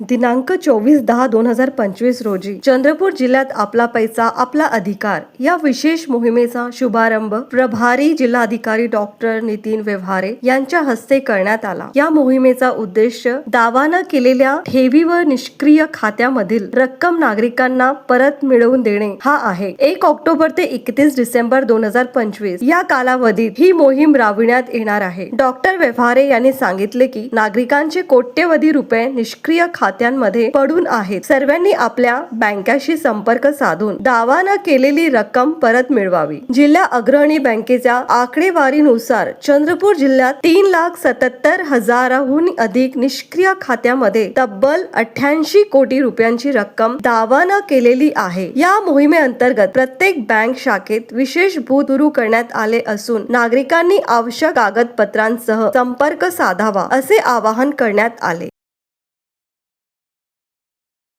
दिनांक चोवीस दहा दोन हजार पंचवीस रोजी चंद्रपूर जिल्ह्यात आपला पैसा आपला अधिकार या विशेष मोहिमेचा शुभारंभ प्रभारी जिल्हाधिकारी डॉक्टर नितीन व्यवहारे यांच्या हस्ते करण्यात आला. या मोहिमेचा उद्देश दावानं केलेल्या ठेवी व निष्क्रिय खात्यामधील रक्कम नागरिकांना परत मिळवून देणे हा आहे. एक ऑक्टोबर ते एकतीस डिसेंबर दोन हजार पंचवीस या कालावधीत ही मोहीम राबविण्यात येणार आहे. डॉक्टर व्यवहारे यांनी सांगितले की नागरिकांचे कोट्यवधी रुपये निष्क्रिय खात्यांमध्ये पडून आहेत. सर्वांनी आपल्या बँकाशी संपर्क साधून दावा न केलेली रक्कम परत मिळवावी. जिल्हा अग्रणी बँकेच्या आकडेवारीनुसार चंद्रपूर जिल्ह्यात तीन लाख सत्याहत्तर हजाराहून अधिक निष्क्रिय खात्यामध्ये तब्बल अठ्याऐंशी कोटी रुपयांची रक्कम दावा न केलेली आहे. या मोहिमेअंतर्गत प्रत्येक बँक शाखेत विशेष बूथ सुरू करण्यात आले असून नागरिकांनी आवश्यक कागदपत्रांसह संपर्क साधावा असे आवाहन करण्यात आले.